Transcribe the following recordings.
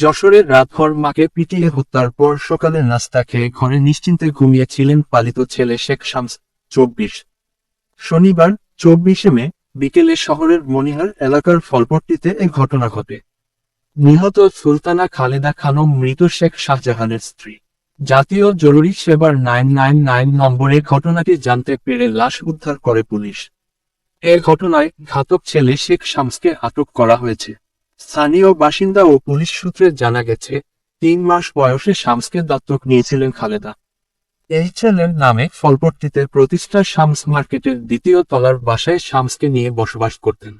যশোরের রাতভর মাকে পিটিয়ে হত্যার পর সকালে নাস্তা খেয়ে ঘরে নিশ্চিন্তে ঘুমিয়েছিলেন পালিত ছেলে শেখ শামস, চব্বিশ। শনিবার, চব্বিশে মে, বিকেলে শহরের মনিহার এলাকার ফলপট্টিতে এ ঘটনা ঘটে। নিহত সুলতানা খালেদা খানম মৃত শেখ শাহজাহানের স্ত্রী। জাতীয় জরুরি সেবার নাইন নাইন নাইন নম্বরে ঘটনাটি জানতে পেরে লাশ উদ্ধার করে পুলিশ। এ ঘটনায় ঘাতক ছেলে শেখ শামসকে আটক করা হয়েছে। স্থানীয় বাসিন্দা ও পুলিশ সূত্রে জানা গেছে, তিন মাস বয়সে শামসকে দত্তক নিয়েছিলেন খালেদা। এই নামে ফলপট্টিতে প্রতিষ্ঠা শামস মার্কেটের দ্বিতীয় তলার বাসায় শামসকে নিয়ে বসবাস করতেন।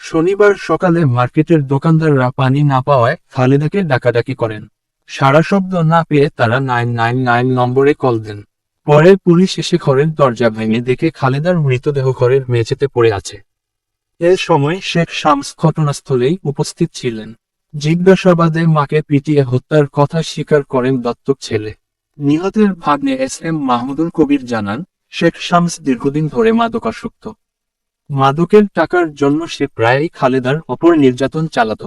শনিবার সকালে মার্কেটের দোকানদাররা পানি না পাওয়ায় খালেদাকে ডাকাডাকি করেন। সারা শব্দ না পেয়ে তারা নাইন নাইন নাইন নম্বরে কল দেন। পরে পুলিশ এসে ঘরের দরজা ভেঙে দেখে খালেদার মৃতদেহ ঘরের মেঝেতে পড়ে আছে। এ সময় শেখ শামস ঘটনাস্থলেই উপস্থিত ছিলেন। জিজ্ঞাসাবাদে মাকে পিটিয়ে হত্যার কথা স্বীকার করেন দত্তক ছেলে। নিহতের ভাগ্নে এস এম মাহমুদুল কবির জানান, শেখ শামস দীর্ঘদিন ধরে মাদকাসক্ত। মাদকের টাকার জন্য সে প্রায়ই খালেদার অপর নির্যাতন চালাত।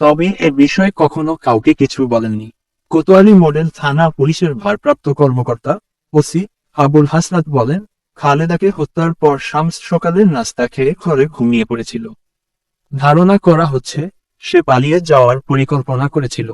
তবে এ বিষয়ে কখনো কাউকে কিছু বলেননি। কোতোয়ালি মডেল থানা পুলিশের ভারপ্রাপ্ত কর্মকর্তা ওসি আবুল হাসনাত বলেন খালেদাকে হত্যার পর শামস সকালের নাস্তা খেয়ে ঘরে ঘুমিয়ে পড়েছিল। ধারণা করা হচ্ছে, সে পালিয়ে যাওয়ার পরিকল্পনা করেছিল।